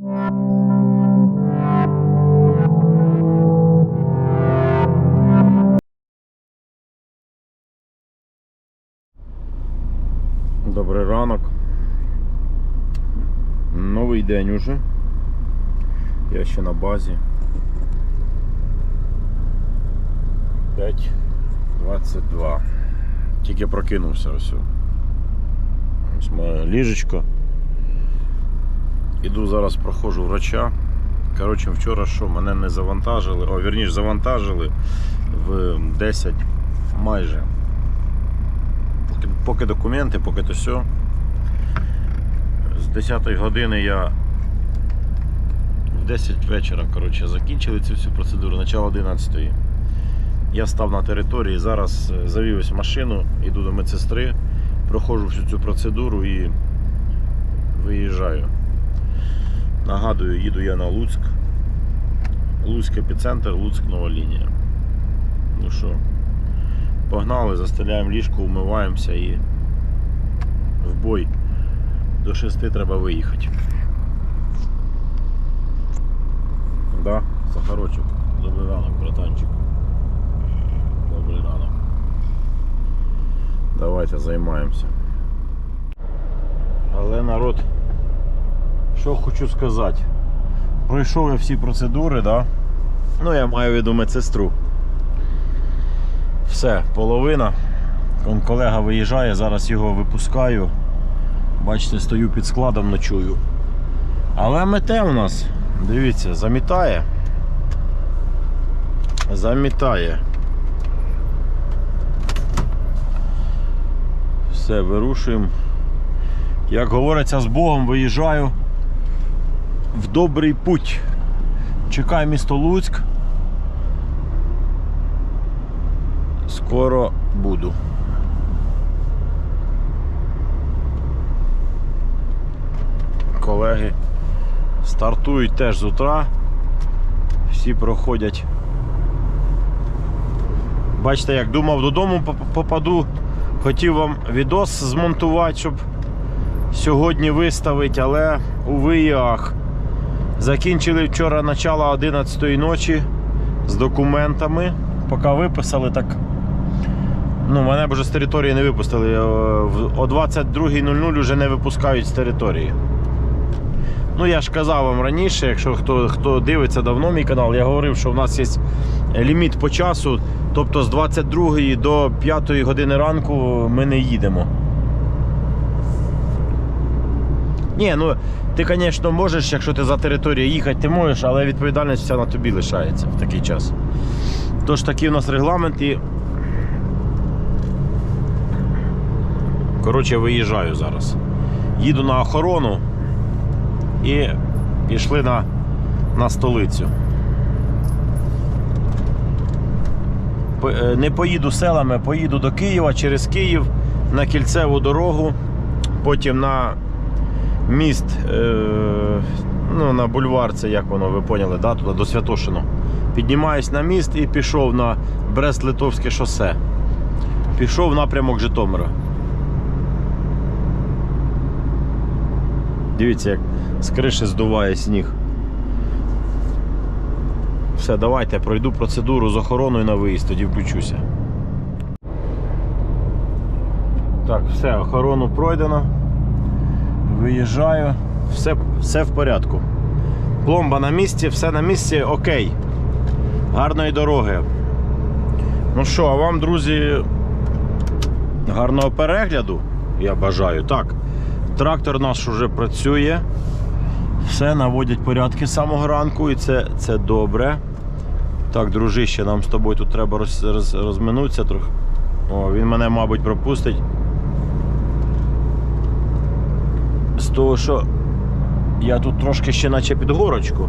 Добрий ранок. Новий день уже. Я ще на базі. 5.22. Тільки прокинувся ось. Ось моє ліжечко. Іду зараз проходжу врача. Коротше, вчора що, мене не завантажили, о, вірніше, завантажили в 10 майже. Поки, поки документи, поки то все. З 10 години я в 10 вечора коротше, закінчили цю всю процедуру, начало 11. Я став на території, зараз е, завів машину, йду до медсестри, проходжу всю цю процедуру і виїжджаю. Нагадую, їду я на Луцьк. Луцьк епіцентр, Луцьк нова лінія. Ну що, погнали, застеляємо ліжко, вмиваємося і в бой. До 6 треба виїхати. Да, Сахарочок. Добрий ранок, братанчик. Добрий ранок. Давайте займаємося. Але народ, що хочу сказати. Пройшов я всі процедури, да? Ну, я маю в виду медсестру. Все, половина. Он колега виїжджає, зараз його випускаю. Бачите, стою під складом, ночую. Але мете у нас, дивіться, замітає. Замітає. Все, вирушуємо. Як говориться, з Богом виїжджаю в добрий путь. Чекаю місто Луцьк. Скоро буду. Колеги стартують теж з утра. Всі проходять. Бачите, як думав додому попаду. Хотів вам відос змонтувати, щоб сьогодні виставити, але уви і ах. Закінчили вчора начало 11 ночі з документами. Поки виписали, так. Ну, мене б вже з території не випустили. Е, О 22.00 вже не випускають з території. Ну, я ж казав вам раніше, якщо хто, хто дивиться давно мій канал, я говорив, що в нас є ліміт по часу. Тобто з 22 до 5 години ранку ми не їдемо. Ні, ну ти, звісно, можеш, якщо ти за територією їхати, ти можеш, але відповідальність вся на тобі лишається в такий час. Тож такий у нас регламент і. Коротше, виїжджаю зараз. Їду на охорону і пішли на, на столицю. Е, Не поїду селами, поїду до Києва через Київ на кільцеву дорогу, потім на міст, е, ну, на бульвар, це як воно, ви поняли, да? туди до Святошино. Піднімаюсь на міст і пішов на Брест-Литовське шосе. Пішов в напрямок Житомира. Дивіться, як з криші здуває сніг. Все, давайте пройду процедуру з охороною на виїзд, тоді включуся. Так, все, охорону пройдено. Виїжджаю, все, все в порядку. Пломба на місці, все на місці, окей. Гарної дороги. Ну що, а вам, друзі, гарного перегляду, я бажаю. Так, трактор наш вже працює. Все, наводять порядки з самого ранку, і це, це добре. Так, дружище, нам з тобою тут треба роз, роз, розминутися трохи. О, він мене, мабуть, пропустить. З того, що я тут трошки ще наче під горочку.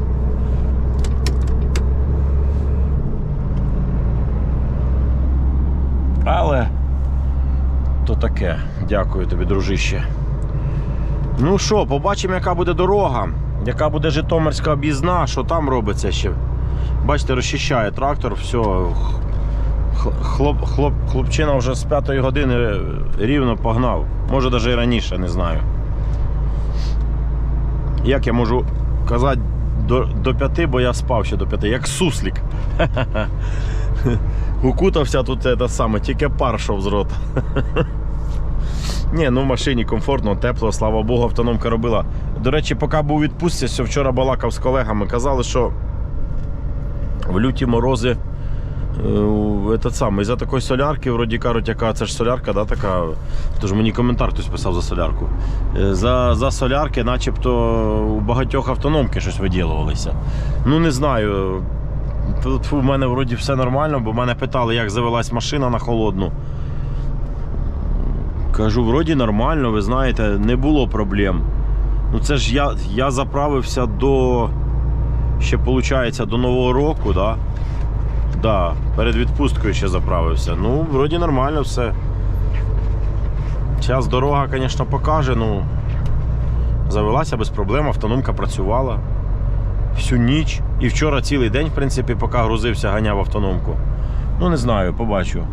Але то таке. Дякую тобі, дружище. Ну що, побачимо, яка буде дорога, яка буде Житомирська об'їзна, що там робиться ще. Бачите, розчищає трактор, все. Хлоп, хлоп, хлопчина вже з 5 години рівно погнав. Може навіть і раніше, не знаю. Як я можу казати до, до п'яти, бо я спав ще до п'яти, як суслік. Укутався тут те саме, тільки пар шов з рота. Ні, ну в машині комфортно, тепло, слава Богу, автономка робила. До речі, поки був відпустці, вчора балакав з колегами, казали, що в люті морози этот самий, за такої солярки, вроді кажуть, яка це ж солярка, да, така. Тож мені коментар хтось писав за солярку. Е, За, за солярки, начебто, у багатьох автономки щось виділувалися. Ну не знаю. Тут у мене вроді все нормально, бо мене питали, як завелась машина на холодну. Кажу, вроді нормально, ви знаєте, не було проблем. Ну це ж я, я заправився до. Ще виходить до Нового року, да? Да, перед відпусткою ще заправився. Ну, вроді нормально все. Час дорога, звісно, покаже, ну. Завелася без проблем, автономка працювала всю ніч. І вчора цілий день, в принципі, поки грузився, ганяв автономку. Ну, не знаю, побачу.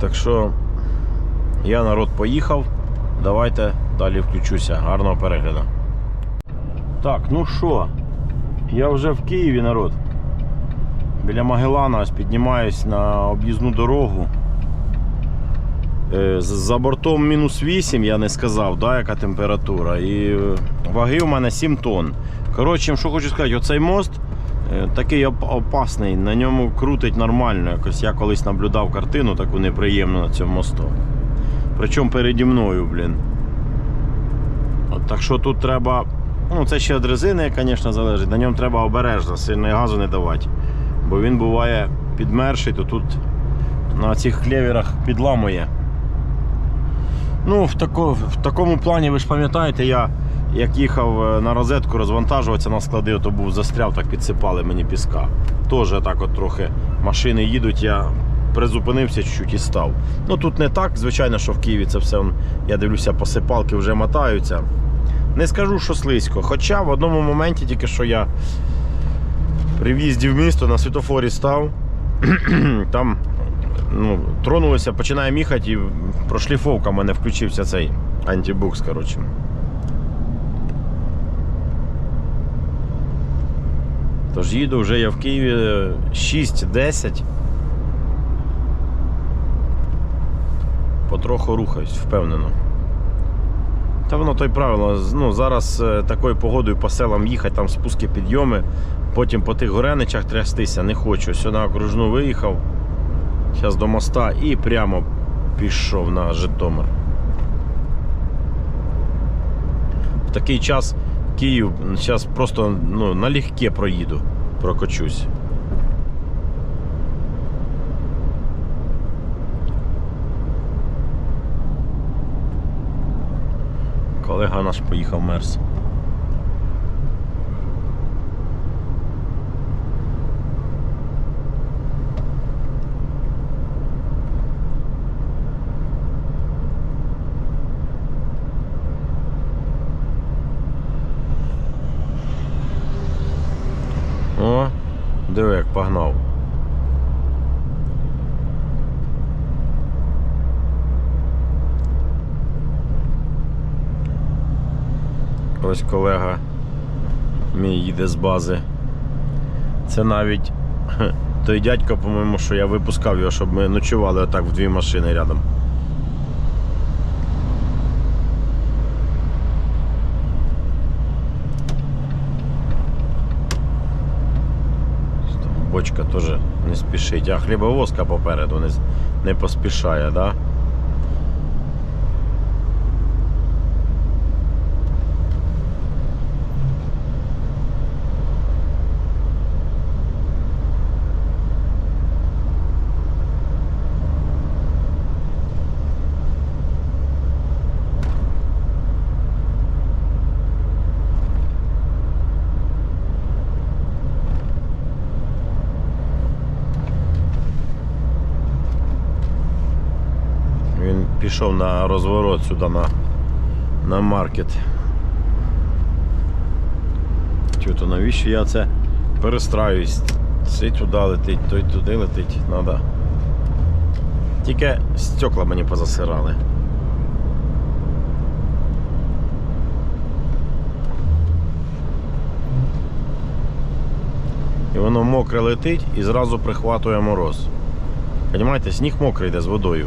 Так що я народ поїхав. Давайте далі включуся. Гарного перегляду. Так, ну що, я вже в Києві народ. Біля Магелана ось піднімаюсь на об'їзну дорогу. Е, За бортом мінус 8, я не сказав, да, яка температура. І е, ваги у мене 7 тонн. Коротше, що хочу сказати, оцей мост е, такий опасний, на ньому крутить нормально. Якось я колись наблюдав картину таку неприємну на цьому мосту. Причому переді мною, блін. От, так що тут треба. Ну, це ще від резини, звісно, залежить. На ньому треба обережно, сильно газу не давати. Бо він буває підмерший, то тут на цих клеверах підламує. Ну, в, тако, в такому плані, ви ж пам'ятаєте, я як їхав е, на розетку розвантажуватися на склади, то був застряв, так підсипали мені піска. Теж так от трохи машини їдуть, я призупинився чуть-чуть і став. Ну тут не так, звичайно, що в Києві це все, я дивлюся, посипалки вже мотаються. Не скажу, що слизько. Хоча в одному моменті тільки що я при в'їзді в місто на світофорі став, там ну, тронулося, починаємо їхати і прошліфовка в мене включився цей антибукс, коротше. Тож їду вже я в Києві 6-10. Потроху рухаюсь, впевнено. Та воно то й правило. Ну, зараз е, такою погодою по селам їхати, там спуски, підйоми, потім по тих гореничах трястися не хочу. Сюди окружну виїхав. Зараз до моста і прямо пішов на Житомир. В такий час Київ зараз просто ну, налегке проїду, прокочусь. Колега наш поїхав мерз. О, диви, як погнав. Ось колега мій їде з бази. Це навіть той дядько, по-моєму, що я випускав його, щоб ми ночували отак в дві машини рядом. Бочка теж не спішить, а хлібовозка попереду не, не поспішає? Да? пішов на розворот сюди на на маркет. Чого-то навіщо я це перестраюсь? Цей туди летить, той туди летить, треба. Тільки стекла мені позасирали. І воно мокре летить і зразу прихватує мороз. Понімаєте, сніг мокрий йде з водою.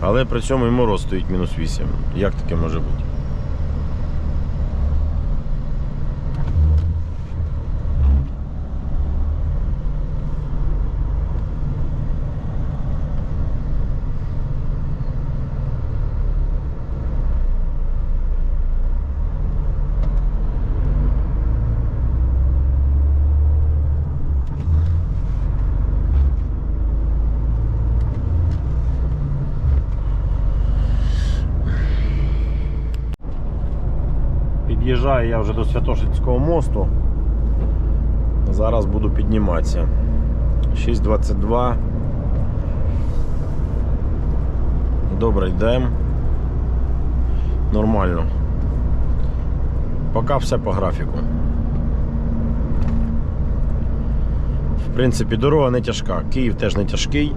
Але при цьому і мороз стоїть мінус 8. Як таке може бути? Під'їжджаю я вже до Святошинського мосту. Зараз буду підніматися. 6.22. Добре, йдемо. Нормально. Поки все по графіку. В принципі, дорога не тяжка. Київ теж не тяжкий.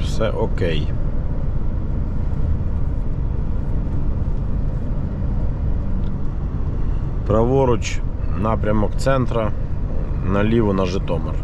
Все окей. Праворуч напрямок центра, наліво на Житомир.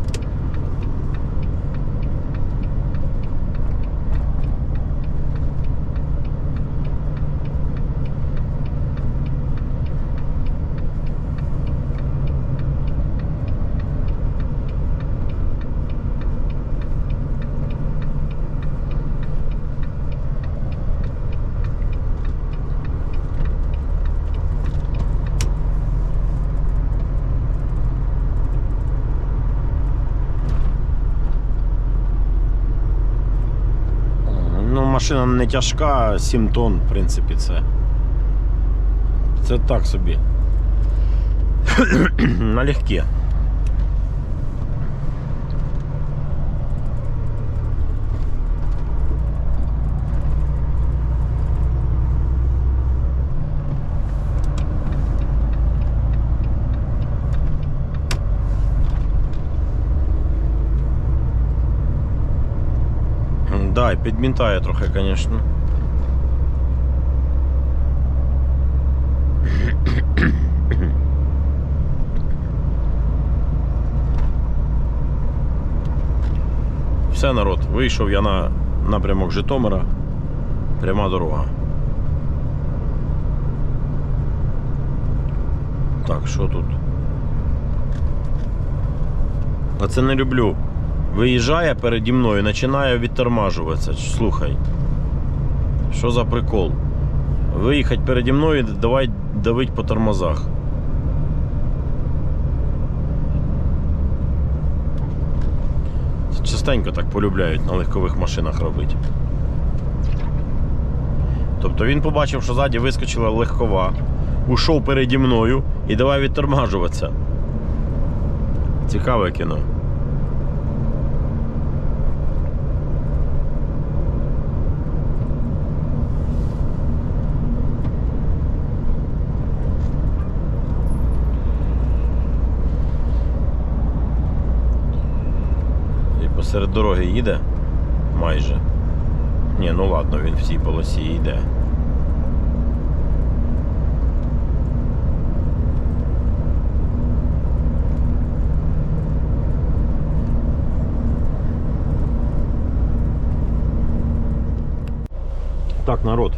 Ну, машина не тяжка, 7 тонн, в принципі, це. Це так собі. Налегке. І підмітає трохи, звісно. Все, народ, вийшов я на напрямок Житомира. Пряма дорога. Так, що тут? Оце не люблю. Виїжджає переді мною, починає відтормажуватися. Слухай. Що за прикол? Виїхати переді мною, давай давить по тормозах. Частенько так полюбляють на легкових машинах робити. Тобто він побачив, що ззаді вискочила легкова, ушов переді мною і давай відтормажуватися. Цікаве кіно. І посеред дороги їде майже. Ні, ну ладно, він в цій полосі йде. Так, народ,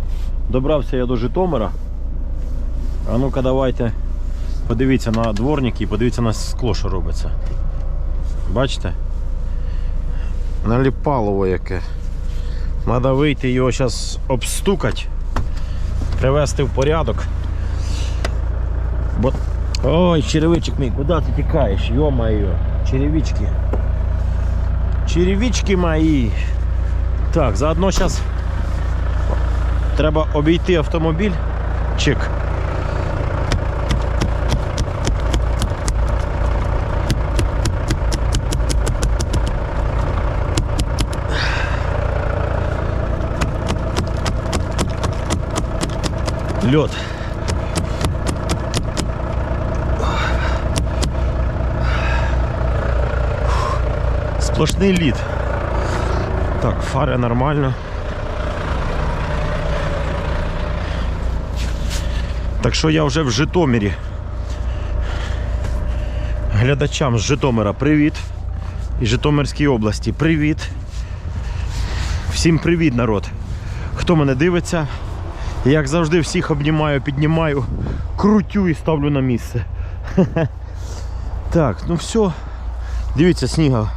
добрався я до Житомира. А ну-ка давайте подивіться на дворники і подивіться на скло, що робиться. Бачите? Наліпалово яке. Треба вийти його зараз обстукати, привести в порядок. Бо... Ой, черевичок мій, куди ти тікаєш? Йо-моє, черевички. Черевички мої. Так, заодно зараз треба обійти автомобіль. Чик. Лед. Сплошний лід. Так, фари нормально. Так що я вже в Житомирі. глядачам з Житомира привіт. І Житомирській області привіт. Всім привіт, народ. Хто мене дивиться, як завжди, всіх обнімаю, піднімаю, крутю і ставлю на місце. Так, ну все. Дивіться, сніга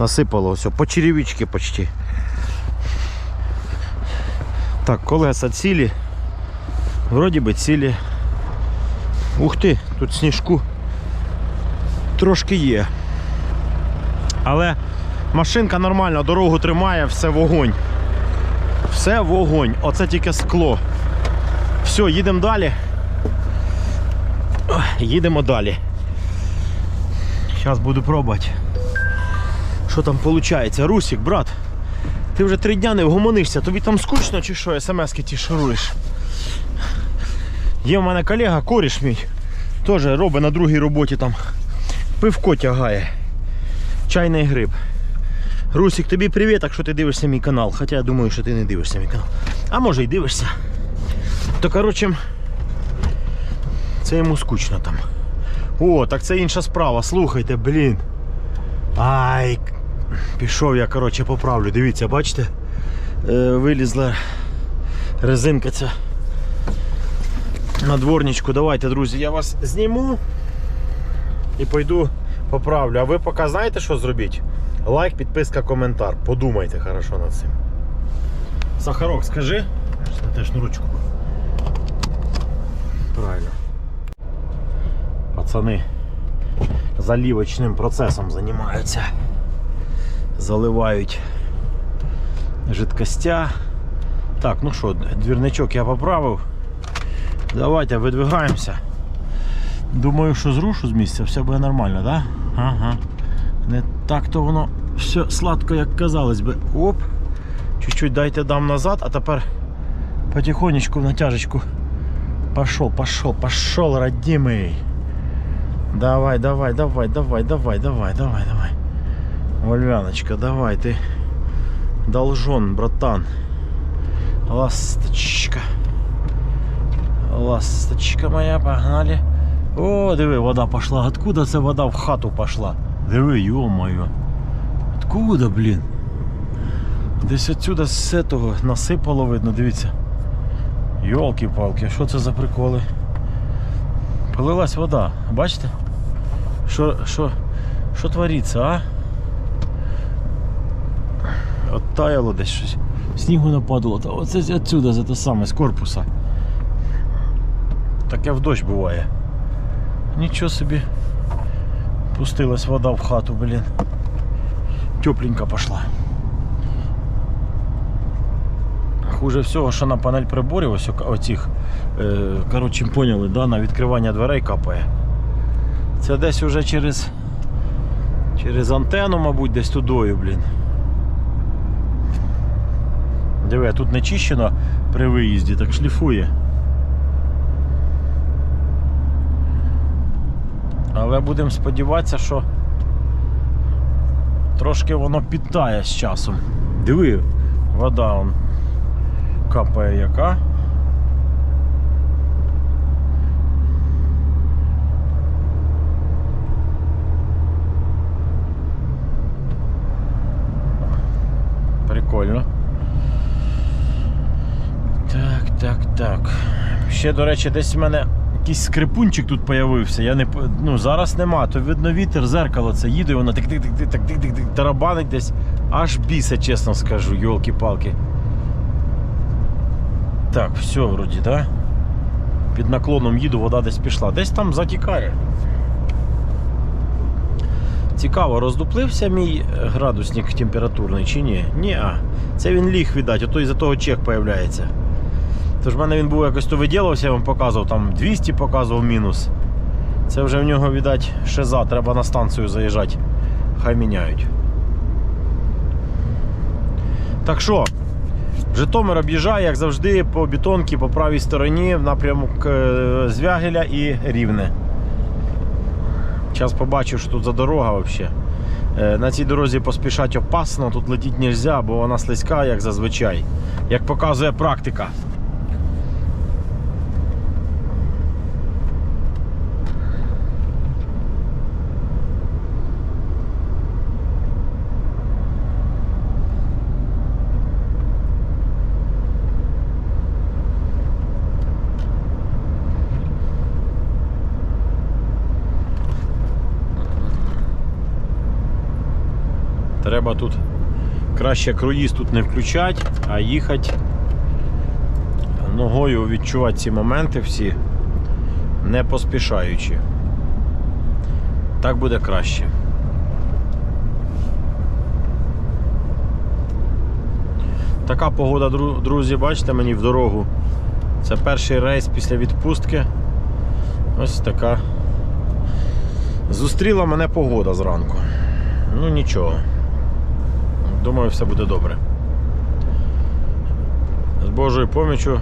насипало все, по черевички почти. Так, колеса цілі. Вроді би цілі. Ух ти, тут сніжку трошки є. Але машинка нормальна, дорогу тримає, все вогонь. Все вогонь. Оце тільки скло. Все, їдемо далі. Їдемо далі. Зараз буду пробувати. Що там виходить? Русік, брат, ти вже три дня не вгомонишся, тобі там скучно чи що, смс-ки ті шаруєш. Є в мене колега, коріш мій, теж робить на другій роботі там. Пивко тягає. Чайний гриб. Русік, тобі привіт, якщо ти дивишся мій канал. Хоча я думаю, що ти не дивишся мій канал. А може й дивишся. То коротше, це йому скучно там. О, так це інша справа. Слухайте, блін. Ай, пішов я, коротше, поправлю. Дивіться, бачите? Е, вилізла резинка ця на дворничку. Давайте, друзі, я вас зніму і пойду поправлю. А ви поки знаєте, що зробіть? Лайк, підписка, коментар. Подумайте хорошо над цим. Сахарок, скажи. На те шнурочку. Правильно. Пацани заливочним процесом займаються. Заливають жидкостя. Так, ну що, двірничок я поправив. Давайте видвигаємося. Думаю, що зрушу з місця, все буде нормально, так? Да? Ага. Не так то воно все сладко, як казалось би. Оп. Чуть-чуть дайте дам назад, а тепер потихонечку в натяжечку. Пошел, пошел, пошел, родимый. Давай, давай, давай, давай, давай, давай, давай, давай. Вольвяночка, давай, ты должен, братан. Ласточка. Ласточка моя, погнали. О, диви, вода пошла. Откуда ця вода в хату пошла? Диви, ё-моё. Откуда, блін? Десь отсюда з этого насипало видно, дивіться. Йолки-палки, що це за приколи? Полилась вода, бачите? Що, що, що твориться, а? От таяло десь щось. Снігу нападало, та оце з- отсюда, з те саме, з корпуса. Таке в дощ буває. Нічого собі. Пустилась вода в хату, блін. Тепленька пошла. Хуже всього, що на панель приборів, ось оцих, е, коротше, поняли, да, на відкривання дверей капає. Це десь уже через, через антенну, мабуть, десь тудою, блін. Диви, тут не чищено при виїзді, так шліфує. Але будемо сподіватися, що трошки воно підтає з часом. Диви, вода он капає яка. Прикольно. Так, так, так. Ще, до речі, десь в мене якийсь скрипунчик тут появився. Я не, ну, Зараз нема. То видно вітер, зеркало це їде, воно так тик тик тик тик тик тарабанить десь. Аж біса, чесно скажу, йолки-палки. Так, все вроді, так? Да? Під наклоном їду, вода десь пішла. Десь там затікає. Цікаво, роздуплився мій е, градусник температурний чи ні? Ні, а. Це він ліг, віддать, то із-за того чек появляється. Тож в мене він був якось то виділився, я вам показував, там 200 показував мінус. Це вже в нього, видать, шиза, треба на станцію заїжджати. Хай міняють. Так що, Житомир об'їжджає, як завжди, по бетонці по правій стороні в напрямок е, Звягеля і Рівне. Зараз побачив, що тут за дорога взагалі. Е, На цій дорозі поспішати опасно, тут летіти не можна, бо вона слизька, як зазвичай. Як показує практика. Треба тут краще круїз тут не включати, а їхати ногою відчувати ці моменти всі, не поспішаючи. Так буде краще. Така погода, друзі, бачите мені в дорогу. Це перший рейс після відпустки. Ось така. Зустріла мене погода зранку. Ну нічого. Думаю, все буде добре. З Божою помічю.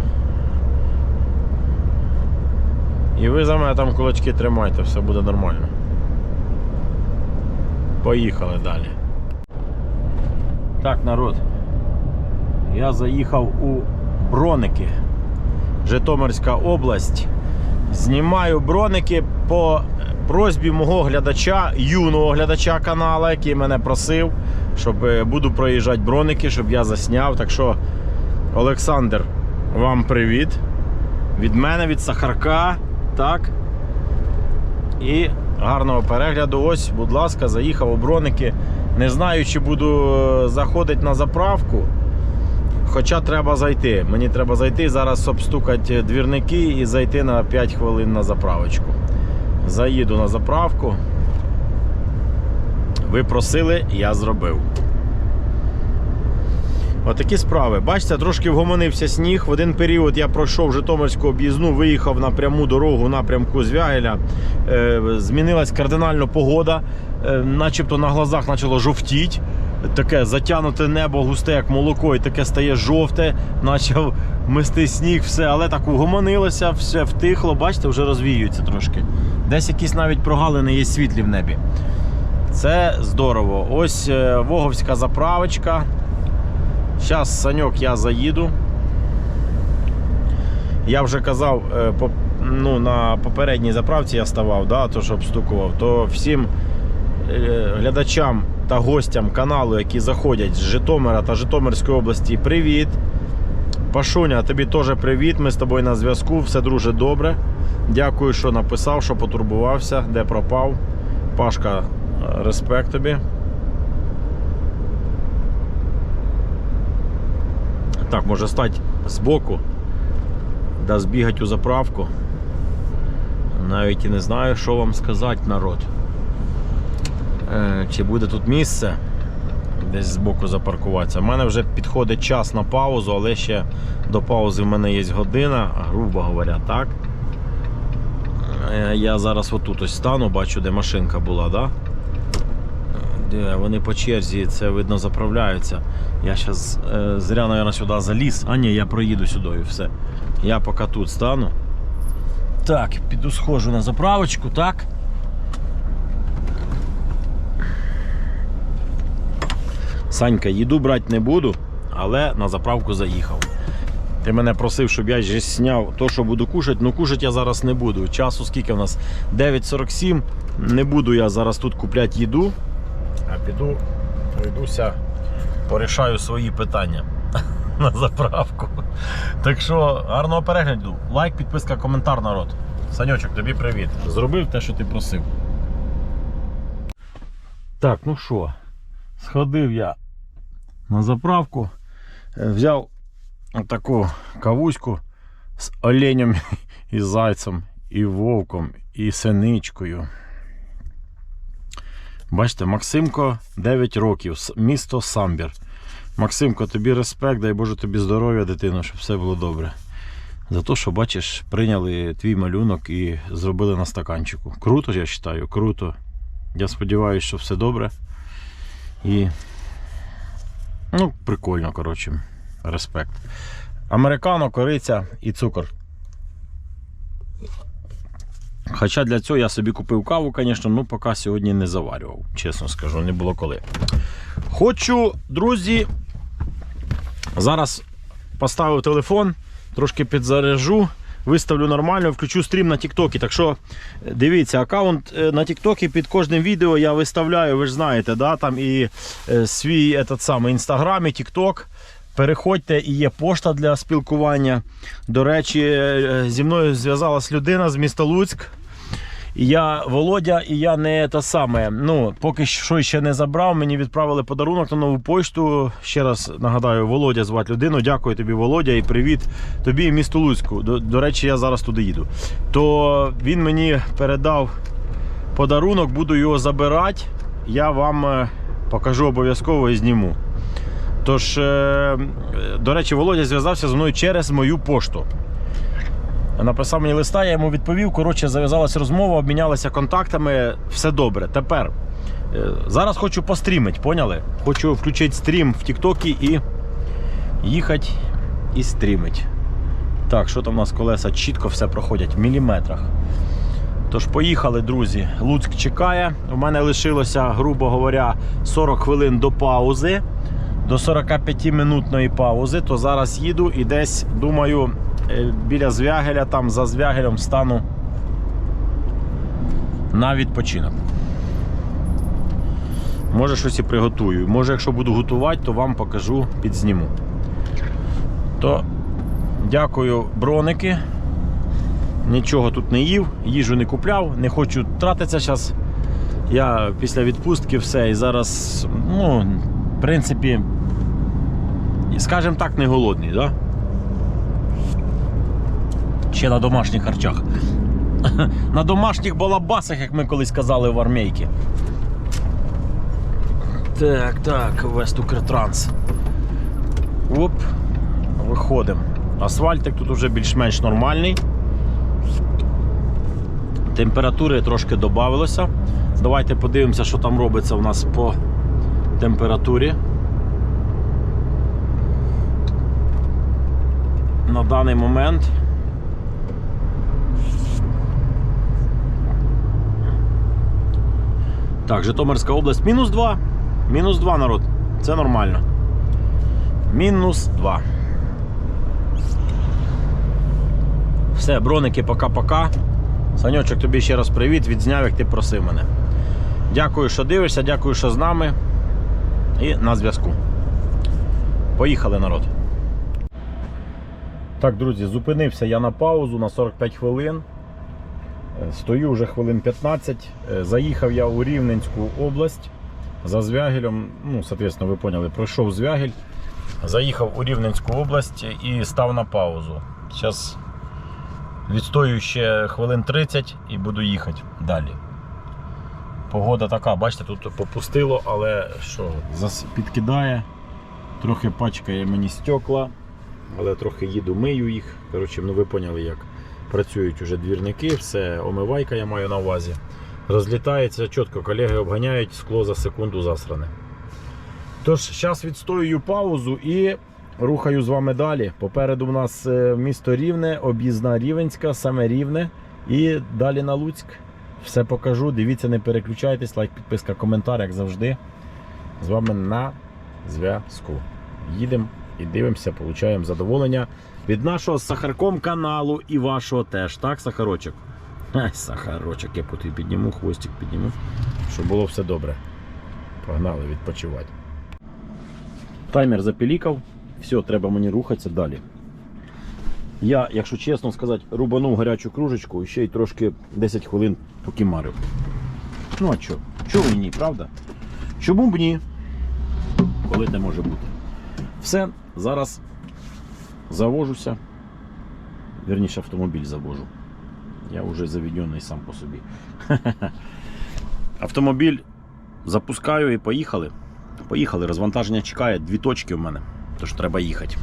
І ви за мене там кулачки тримайте, все буде нормально. Поїхали далі. Так, народ. Я заїхав у Броники, Житомирська область. Знімаю броники по просьбі мого глядача, юного глядача каналу, який мене просив, щоб е, буду проїжджати броники, щоб я засняв. Так що, Олександр, вам привіт. Від мене, від Сахарка. Так. І гарного перегляду. Ось, будь ласка, заїхав у броники. Не знаю, чи буду е, заходити на заправку. Хоча треба зайти. Мені треба зайти, зараз обстукати двірники і зайти на 5 хвилин на заправочку. Заїду на заправку. Ви просили, я зробив. Отакі справи. Бачите, трошки вгомонився сніг. В один період я пройшов Житомирську об'їзну, виїхав на пряму дорогу напрямку Звягеля. Е, змінилась кардинально погода, е, начебто на глазах почало жовтіть. Таке затягнуте небо густе, як молоко, і таке стає жовте, почав мести сніг, все, але так угомонилося, все втихло. Бачите, вже розвіюється трошки. Десь якісь навіть прогалини є світлі в небі. Це здорово. Ось е, Воговська заправочка. Зараз, Саньок, я заїду. Я вже казав, е, ну, на попередній заправці я ставав, да, то що обстукував, то всім е, глядачам та гостям каналу, які заходять з Житомира та Житомирської області, привіт. Пашуня, тобі теж привіт. Ми з тобою на зв'язку. Все дуже добре. Дякую, що написав, що потурбувався, де пропав. Пашка, респект тобі. Так, може стати збоку, да збігати у заправку. Навіть і не знаю, що вам сказати, народ. Е, Чи буде тут місце десь збоку запаркуватися. У мене вже підходить час на паузу, але ще до паузи в мене є година, грубо говоря, так. Е, Я зараз отут ось стану, бачу, де машинка була, да? Де вони по черзі, це видно, заправляються. Я зараз е, зря, мабуть, сюди заліз. А ні, я проїду сюди і все. Я поки тут стану. Так, піду схожу на заправочку, так. Санька, їду брати не буду, але на заправку заїхав. Ти мене просив, щоб я зняв то, що буду кушати. Ну кушати я зараз не буду. Часу скільки в нас? 9.47. Не буду я зараз тут купляти їду, а піду, пройдуся, порішаю свої питання на заправку. Так що гарного перегляду. Лайк, підписка, коментар, народ. Саньочок, тобі привіт. Зробив те, що ти просив. Так, ну що, сходив я на заправку, е, взяв таку кавуську з оленем і зайцем, і вовком, і синичкою. Бачите, Максимко 9 років, місто Самбір. Максимко, тобі респект, дай Боже тобі здоров'я, дитино, щоб все було добре. За те, що, бачиш, прийняли твій малюнок і зробили на стаканчику. Круто, я вважаю, круто. Я сподіваюся, що все добре. І. Ну, прикольно, коротше. Респект. Американо, кориця і цукор. Хоча для цього я собі купив каву, звісно, ну поки сьогодні не заварював, чесно скажу, не було коли. Хочу, друзі, зараз поставив телефон, трошки підзаряжу, виставлю нормально, включу стрім на Тіктокі. Так що дивіться, аккаунт е, на Тіктокі під кожним відео я виставляю, ви ж знаєте, да, там і е, свій этот самий інстаграм і Тікток. Переходьте, і є пошта для спілкування. До речі, е, зі мною зв'язалась людина з міста Луцьк. Я Володя, і я не те саме. Ну, поки що ще не забрав. Мені відправили подарунок на нову пошту. Ще раз нагадаю, Володя звати людину. Дякую тобі, Володя, і привіт тобі і місту Луцьку. До, до речі, я зараз туди їду. То він мені передав подарунок, буду його забирати. Я вам е, покажу обов'язково і зніму. Тож, е, до речі, Володя зв'язався зі мною через мою пошту. Написав мені листа, я йому відповів. Коротше, зав'язалася розмова, обмінялися контактами. Все добре. Тепер е, зараз хочу пострімити, поняли? Хочу включити стрім в Тіктокі і їхати і стрімити. Так, що там у нас колеса чітко все проходять в міліметрах. Тож поїхали, друзі. Луцьк чекає. У мене лишилося, грубо говоря, 40 хвилин до паузи, до 45-минутної паузи. То зараз їду і десь, думаю, біля звягеля, там за звягелем стану на відпочинок. Може, щось і приготую. Може, якщо буду готувати, то вам покажу, підзніму. То дякую, броники. Нічого тут не їв, їжу не купляв, не хочу тратитися зараз. Я після відпустки все і зараз, ну, в принципі, скажімо так, не голодний, да? Ще на домашніх харчах. На домашніх балабасах, як ми колись казали в армійці. Так, так, Вест Укртранс. Оп, виходимо. Асфальтик тут вже більш-менш нормальний. Температури трошки додавилося. Давайте подивимося, що там робиться у нас по температурі. На даний момент. Так, Житомирська область мінус 2. Мінус 2 народ. Це нормально. Мінус 2. Все, броники, пока-пока. Саньочок, тобі ще раз привіт, відзняв, як ти просив мене. Дякую, що дивишся, дякую, що з нами. І на зв'язку. Поїхали, народ. Так, друзі, зупинився я на паузу на 45 хвилин. Е, Стою вже хвилин 15. Е, Заїхав я у Рівненську область за Звягелем. Ну, соответственно, ви поняли, пройшов Звягель. Заїхав у Рівненську область і став на паузу. Зараз Відстою ще хвилин 30 і буду їхати далі. Погода така, бачите, тут попустило, але що, підкидає, трохи пачкає мені стекла, але трохи їду, мию їх. Коротше, ну ви поняли, як працюють уже двірники, все, омивайка я маю на увазі. Розлітається чітко, колеги обганяють скло за секунду засране. Тож, зараз відстоюю паузу і Рухаю з вами далі. Попереду у нас е, місто Рівне, об'їзна Рівенська, саме Рівне. І далі на Луцьк. Все покажу. Дивіться, не переключайтесь, лайк, підписка, коментар, як завжди. З вами на зв'язку. Їдемо і дивимося, получаємо задоволення від нашого з сахарком каналу і вашого теж. Так, сахарочок? Ай, сахарочок, я потім підніму, хвостик підніму, щоб було все добре. Погнали відпочивати. Таймер запілікав. Все, треба мені рухатися далі. Я, якщо чесно сказати, рубанув гарячу кружечку і ще й трошки 10 хвилин покімарив. Ну а що? Чому і ні, правда? Чому б ні? Коли це може бути? Все, зараз завожуся. Верніше автомобіль завожу. Я вже заведений сам по собі. Автомобіль запускаю і поїхали. Поїхали, розвантаження чекає, дві точки в мене, тож треба їхати.